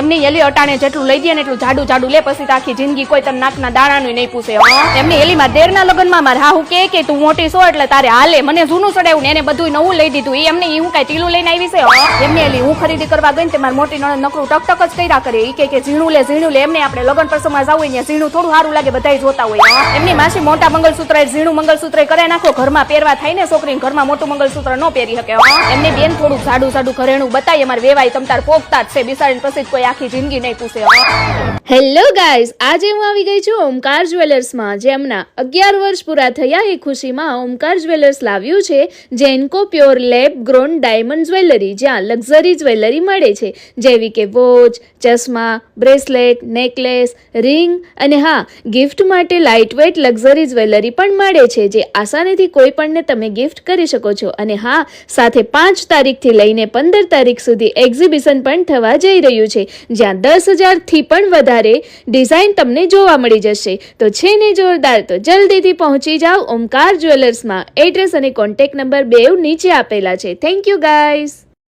એમની એલી અટાણે જેટલું લઈ દે ને એટલું જાડું જાડું લે, પછી આખી જિંદગી કોઈ તને નાકના દાણાનું નહીં પૂછે એમની એલીમાં દેરના લગ્નમાં મારે હાહુ કે કે તું મોટી છો એટલે તારે હાલે, મને જૂનું ચડાવ્યું ને એને બધું નવું લઈ દીધું એ એમને હું કઈ ટીલું લઈને આવી છે. એમની એલી હું ખરીદી કરવા ગઈ ને તે મારી મોટી નણંદ નકરું ટક ટક જ કર્યા કરે એ કે ઝીણું લે ઝીણું લે, એમને આપણે લગ્ન પ્રસંગમાં જવું હોય ને ઝીણું થોડું સારું લાગે બધા જોતા હોય એમની માસી મોટા મંગલસૂત્ર ઝીણું મંગલસૂત્ર કરે નાખો, ઘરમાં પહેરવા થાય ને છોકરીને ઘરમાં મોટું મંગલસૂત્ર ન પહેરી શકે એમની બેન થોડું જાડું જાડું ઘરેણું બતાવી અમારે વેવાય તમતાર પોગતા જ છે, બિસાડીને પછી જ કોઈ આખી જિંદગી નહીં પૂછે હો. હેલો ગાઈઝ આજે હું આવી ગઈ છું ઓમકાર જ્વેલર્સમાં જેમના અગિયાર વર્ષ પૂરા થયા એ ખુશીમાં ઓમકાર જ્વેલર્સ લાવ્યું છે, genco pure lab grown diamond jewellery, જ્યાં લક્ઝરી જ્વેલરી મળે છે, જેવી કે વોચ, ચશ્મા, બ્રેસલેટ, નેકલેસ, રિંગ અને હા, ગિફ્ટ માટે લાઇટ વેટ લક્ઝરી જ્વેલરી પણ મળે છે, જે આસાનીથી કોઈ પણને તમે ગિફ્ટ કરી શકો છો. અને હા, સાથે પાંચ તારીખથી લઈને પંદર તારીખ સુધી એક્ઝિબિશન પણ થવા જઈ રહ્યું છે, જ્યાં દસ હજારથી પણ વધારે ડિઝાઇન તમને જોવા મળી જશે. તો છે ને જોરદાર, તો જલ્દીથી પહોંચી જાઓ ઓમકાર જ્વેલર્સમાં. એડ્રેસ અને કોન્ટેક્ટ નંબર બેવ નીચે આપેલા છે. Thank you guys